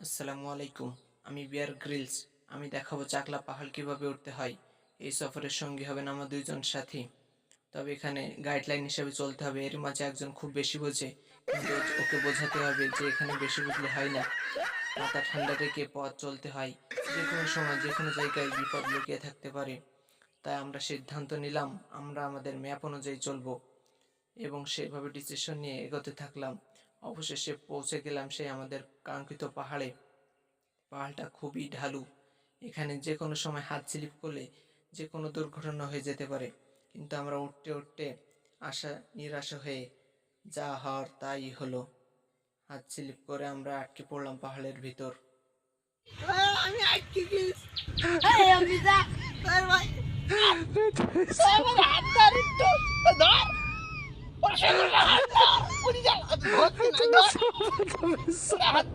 আসসালামু আলাইকুম, আমি বিয়ার গ্রিলস। আমি দেখাবো চাকলা পাহাড় কীভাবে উঠতে হয়। এই সফরের সঙ্গী হবেন আমার দুইজন সাথী। তবে এখানে গাইডলাইন হিসেবে চলতে হবে, এর মাঝে একজন খুব বেশি বোঝে। কিন্তু ওকে বোঝাতে হবে যে এখানে বেশি বুঝলে হয় না। মাথা ঠান্ডা রেখে পথ চলতে হয়। যে কোনো সময়, যে কোনো জায়গায় বিপদ লুকিয়ে থাকতে পারে। তাই আমরা সিদ্ধান্ত নিলাম, আমরা আমাদের ম্যাপ অনুযায়ী চলবো। এবং সেভাবে ডিসিশন নিয়ে এগোতে থাকলাম। অবশেষে পৌঁছে গেলাম সেই আমাদের কাঙ্ক্ষিত পাহাড়ে পাহাড়টা খুবই ঢালু এখানে যে কোনো সময় হাত স্লিপ করলে যে কোনো দুর্ঘটনা হয়ে যেতে পারে কিন্তু আমরা উঠতে উঠতে আশা নিরাশা হয়ে যা হওয়ার তাই হলো হাত স্লিপ করে আমরা আটকে পড়লাম পাহাড়ের ভিতর আমি আটকে গেছি আমি যা ভাই আমার হাত ধর একটু ধর ওর সঙ্গে হাত